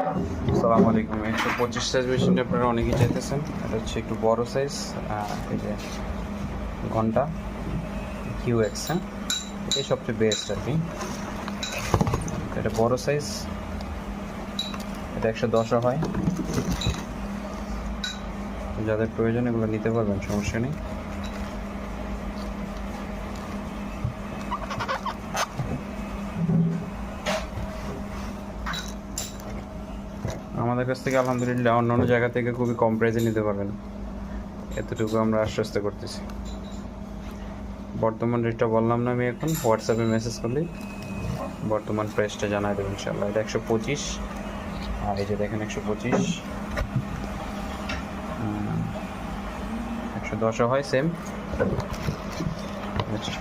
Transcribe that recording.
আসসালামু আলাইকুম। একশো পঁচিশ সাইজ মেশিনটা আপনারা অনেকেই চাইতেছেন। এটা হচ্ছে একটু বড় সাইজ এই যে ঘণ্টা কিউ এক্স হ্যাঁ? এটাই সবচেয়ে বেস্ট আর কি। এটা বড় সাইজ এটা একশো দশও হয়। যাদের প্রয়োজন এগুলো নিতে পারবেন, সমস্যা নেই। আমাদের কাছ থেকে আলহামদুলিল্লাহ অন্য অন্য জায়গা থেকে খুবই কম প্রাইসে নিতে পারবেন। এতটুকু আমরা আশ্বস্ত করতেছি। বর্তমান রেটটা বললাম না আমি এখন হোয়াটসঅ্যাপে মেসেজ করলেই বর্তমান প্রাইসটা জানাই দেবো ইনশাল্লাহ এটা একশো পঁচিশ। আর এই যে দেখেন একশো পঁচিশ। একশো দশও হয় সেম আচ্ছা